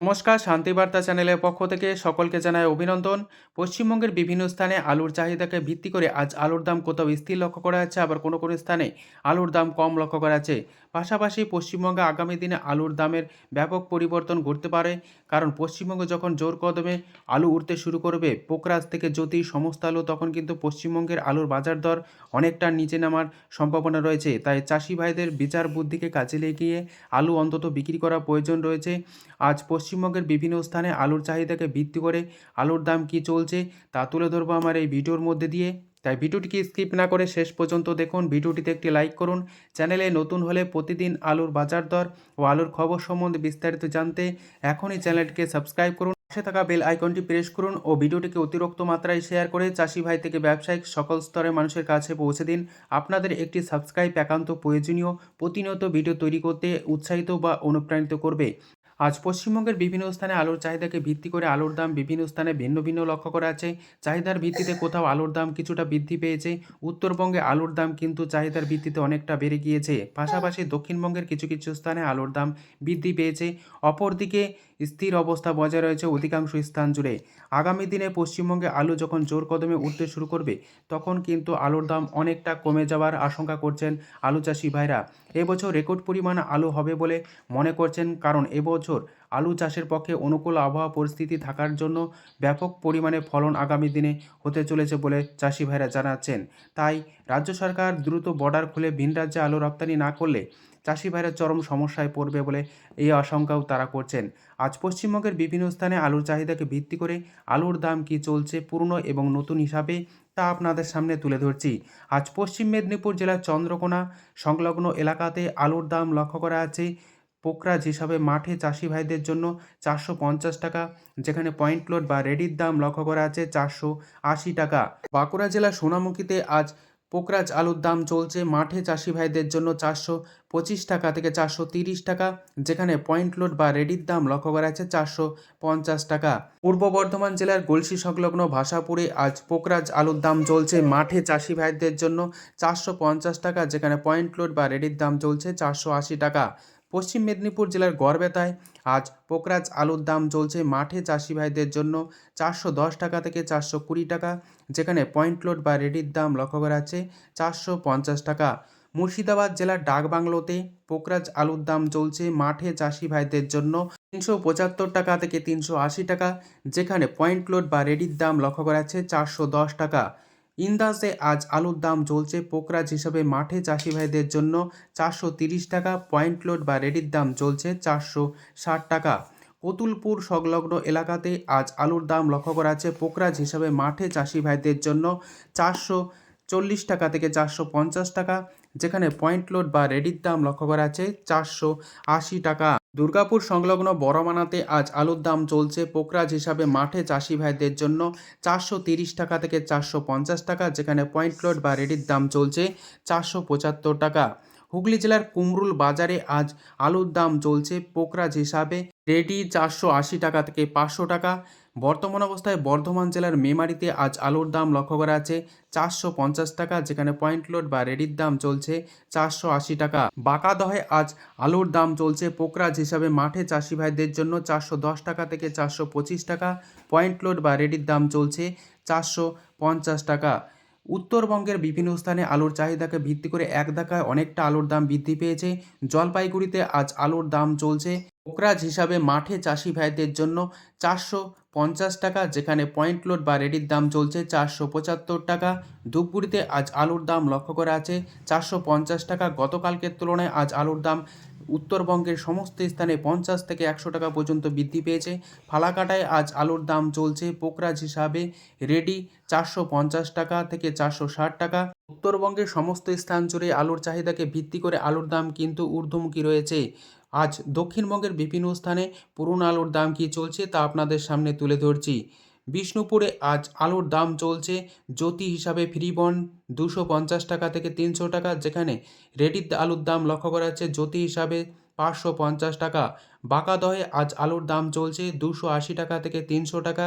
নমস্কার শান্তিবার্তা চ্যানেলের পক্ষ থেকে সকলকে জানায় অভিনন্দন। পশ্চিমবঙ্গের বিভিন্ন স্থানে আলুর চাহিদাকে ভিত্তি করে আজ আলুর দাম কোথাও স্থির লক্ষ্য করা যাচ্ছে, আবার কোনো কোনো স্থানে আলুর দাম কম লক্ষ্য করা যাচ্ছে। পাশাপাশি পশ্চিমবঙ্গে আগামী দিনে আলুর দামের ব্যাপক পরিবর্তন ঘটতে পারে, কারণ পশ্চিমবঙ্গে যখন জোর কদমে আলু উঠতে শুরু করবে, পোকরাজ থেকে জ্যোতি, সমস্ত আলু তখন কিন্তু পশ্চিমবঙ্গের আলুর বাজার দর অনেকটা নিচে নামার সম্ভাবনা রয়েছে। তাই চাষি ভাইদের বিচার বুদ্ধিকে কাজে লেগিয়ে আলু অন্তত বিক্রি করা প্রয়োজন রয়েছে। আজ পশ্চিমবঙ্গের বিভিন্ন স্থানে আলুর চাহিদাকে ভিত্তি করে আলুর দাম কী চলছে তা তুলে ধরবো আমার এই ভিডিওর মধ্যে দিয়ে। তাই ভিডিওটিকে স্কিপ না করে শেষ পর্যন্ত দেখুন। ভিডিওটিতে একটি লাইক করুন। চ্যানেলে নতুন হলে প্রতিদিন আলুর বাজার দর ও আলুর খবর সম্বন্ধে বিস্তারিত জানতে এখনই চ্যানেলটিকে সাবস্ক্রাইব করুন। পাশে থাকা বেল আইকনটি প্রেস করুন ও ভিডিওটিকে অতিরিক্ত মাত্রায় শেয়ার করে চাষি ভাই থেকে ব্যবসায়িক সকল স্তরের মানুষের কাছে পৌঁছে দিন। আপনাদের একটি সাবস্ক্রাইব একান্ত প্রয়োজনীয়। প্রতিনিয়ত ভিডিও তৈরি করতে উৎসাহিত বা অনুপ্রাণিত করবে। আজ পশ্চিমবঙ্গের বিভিন্ন স্থানে আলুর চাহিদাকে ভিত্তি করে আলুর দাম বিভিন্ন স্থানে ভিন্ন ভিন্ন লক্ষ্য করা আছে। চাহিদার ভিত্তিতে কোথাও আলুর দাম কিছুটা বৃদ্ধি পেয়েছে। উত্তরবঙ্গে আলুর দাম কিন্তু চাহিদার ভিত্তিতে অনেকটা বেড়ে গিয়েছে। পাশাপাশি দক্ষিণবঙ্গের কিছু কিছু স্থানে আলুর দাম বৃদ্ধি পেয়েছে। অপরদিকে স্থির অবস্থা বজায় রয়েছে অধিকাংশ স্থান জুড়ে। আগামী দিনে পশ্চিমবঙ্গে আলু যখন জোর কদমে উঠতে শুরু করবে, তখন কিন্তু আলুর দাম অনেকটা কমে যাওয়ার আশঙ্কা করছেন আলু চাষি ভাইরা। এবছর রেকর্ড পরিমাণ আলু হবে বলে মনে করছেন, কারণ এবছর আলু চাষের পক্ষে অনুকূল আবহাওয়া পরিস্থিতি থাকার জন্য ব্যাপক পরিমাণে ফলন আগামী দিনে হতে চলেছে বলে চাষি ভাইরা জানাচ্ছেন। তাই রাজ্য সরকার দ্রুত বর্ডার খুলে ভিন রাজ্যে আলু রপ্তানি না করলে চাষি ভাইরা চরম সমস্যায় পড়বে বলে এই আশঙ্কাও তারা করছেন। আজ পশ্চিমবঙ্গের বিভিন্ন স্থানে আলুর চাহিদাকে ভিত্তি করে আলুর দাম কি চলছে পুরনো এবং নতুন হিসাবে তা আপনাদের সামনে তুলে ধরছি। আজ পশ্চিম মেদিনীপুর জেলার চন্দ্রকোনা সংলগ্ন এলাকাতে আলুর দাম লক্ষ্য করা আছে পোকরাজ হিসাবে মাঠে চাষি ভাইদের জন্য চারশো পঞ্চাশ টাকা, যেখানে পয়েন্ট লোড বা রেডির দাম লক্ষ্য করা আছে চারশো আশি টাকা। বাঁকুড়া জেলার সোনামুখীতে আজ পোকরাজ আলুর দাম চলছে মাঠে চাষি ভাইদের জন্য চারশো পঁচিশ টাকা থেকে চারশো তিরিশ টাকা, যেখানে পয়েন্ট লোড বা রেডির দাম লক্ষ্য করা আছে চারশো পঞ্চাশ টাকা। পূর্ব বর্ধমান জেলার গলসি সংলগ্ন ভাষাপুরে আজ পোকরাজ আলুর দাম চলছে মাঠে চাষি ভাইদের জন্য চারশো পঞ্চাশ টাকা, যেখানে পয়েন্ট লোড বা রেডির দাম চলছে চারশো আশি টাকা। পশ্চিম মেদিনীপুর জেলার গড়বেতায় আজ পোকরাজ আলুর দাম চলছে মাঠে চাষি ভাইদের জন্য চারশো দশ টাকা থেকে চারশো কুড়ি টাকা, যেখানে পয়েন্ট লোড বা রেডির দাম লক্ষ্য করা আছে চারশো পঞ্চাশ টাকা। মুর্শিদাবাদ জেলার ডাকবাংলোতে পোকরাজ আলুর দাম চলছে মাঠে চাষি ভাইদের জন্য তিনশো পঁচাত্তর টাকা থেকে তিনশো আশি টাকা, যেখানে পয়েন্ট লোড বা রেডির দাম লক্ষ্য করা আছে চারশো দশ টাকা। ইন্দাসে আজ আলুর দাম চলছে পোকরাজ হিসাবে মাঠে চাষি ভাইদের জন্য চারশো তিরিশ টাকা, পয়েন্ট লোড বা রেডির দাম চলছে চারশো ষাট টাকা। কতুলপুর সংলগ্ন এলাকাতে আজ আলুর দাম লক্ষ্য করা আছে পোকরাজ হিসাবে মাঠে চাষি ভাইদের জন্য চারশো চল্লিশ টাকা থেকে চারশো পঞ্চাশ টাকা, যেখানে পয়েন্ট লোড বা রেডির দাম লক্ষ্য করা আছে চারশো আশি টাকা। দুর্গাপুর সংলগ্ন বড়মানাতে আজ আলুর দাম চলছে পোকরাজ হিসাবে মাঠে চাষি ভাইদের জন্য চারশো তিরিশ টাকা থেকে চারশো পঞ্চাশ টাকা, যেখানে পয়েন্ট লোড বা রেডির দাম চলছে চারশো পঁচাত্তর টাকা। হুগলি জেলার কুমরুল বাজারে আজ আলুর দাম চলছে পোকরাজ হিসাবে রেডি চারশো আশি টাকা থেকে পাঁচশো টাকা। বর্তমান অবস্থায় বর্ধমান জেলার মেমারিতে আজ আলুর দাম লক্ষ্য করা আছে চারশো পঞ্চাশ টাকা, যেখানে পয়েন্ট লোড বা রেডির দাম চলছে চারশো আশি টাকা। বাঁকাদহে আজ আলুর দাম চলছে পোকরাজ হিসাবে মাঠে চাষি ভাইদের জন্য চারশো দশ টাকা থেকে চারশো পঁচিশ টাকা। পয়েন্ট লোড বা রেডির দাম চলছে চারশো পঞ্চাশ টাকা। উত্তরবঙ্গের বিভিন্ন স্থানে আলুর চাহিদাকে ভিত্তি করে এক ধাক্কায় অনেকটা আলুর দাম বৃদ্ধি পেয়েছে। জলপাইগুড়িতে আজ আলুর দাম চলছে পোকরাজ হিসাবে মাঠে চাষি ভাইদের জন্য চারশো পঞ্চাশ টাকা, যেখানে পয়েন্ট লোড বা রেডির দাম চলছে চারশো পঁচাত্তর টাকা। ধূপগুড়িতে আজ আলুর দাম লক্ষ্য করা আছে চারশো পঞ্চাশ টাকা। গতকালকের তুলনায় আজ আলুর দাম উত্তরবঙ্গের সমস্ত স্থানে পঞ্চাশ থেকে একশো টাকা পর্যন্ত বৃদ্ধি পেয়েছে। ফালাকাটায় আজ আলুর দাম চলছে পোকরাজ হিসাবে রেডি চারশো পঞ্চাশ টাকা থেকে চারশো ষাট টাকা। উত্তরবঙ্গের সমস্ত স্থান জুড়ে আলুর চাহিদাকে ভিত্তি করে আলুর দাম কিন্তু ঊর্ধ্বমুখী রয়েছে। আজ দক্ষিণবঙ্গের বিভিন্ন স্থানে পুরনো আলুর দাম কী চলছে তা আপনাদের সামনে তুলে ধরছি। বিষ্ণুপুরে আজ আলুর দাম চলছে জ্যোতি হিসাবে ফ্রি বন্ড দুশো পঞ্চাশ টাকা থেকে তিনশো টাকা, যেখানে রেডির আলুর দাম লক্ষ্য করা যাচ্ছে জ্যোতি হিসাবে পাঁচশো পঞ্চাশ টাকা। বাঁকাদহে আজ আলুর দাম চলছে দুশো আশি টাকা থেকে তিনশো টাকা,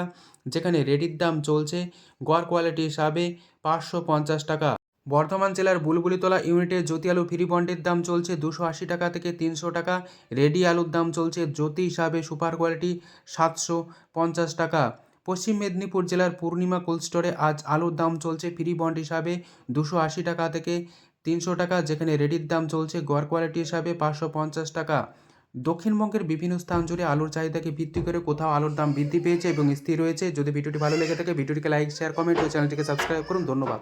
যেখানে রেডির দাম চলছে গড় কোয়ালিটি হিসাবে পাঁচশো পঞ্চাশ টাকা। বর্ধমান জেলার বুলবুলিতলা ইউনিটে জ্যোতি আলু ফ্রি বন্ডের দাম চলছে দুশো আশি টাকা থেকে তিনশো টাকা। রেডি আলুর দাম চলছে জ্যোতি হিসাবে সুপার কোয়ালিটি সাতশো পঞ্চাশ টাকা। পশ্চিম মেদিনীপুর জেলার পূর্ণিমা কোল্ড স্টোরে আজ আলুর দাম চলছে ফ্রি বন্ড হিসাবে দুশো আশি টাকা থেকে তিনশো টাকা, যেখানে রেডির দাম চলছে গড় কোয়ালিটি হিসাবে পাঁচশো পঞ্চাশ টাকা। দক্ষিণবঙ্গের বিভিন্ন স্থান জুড়ে আলুর চাহিদাকে ভিত্তি করে কোথাও আলুর দাম বৃদ্ধি পেয়েছে এবং স্থির রয়েছে। যদি ভিডিওটি ভালো লেগে থাকে, ভিডিওটিকে লাইক, শেয়ার, কমেন্ট ও চ্যানেলটিকে সাবস্ক্রাইব করুন। ধন্যবাদ।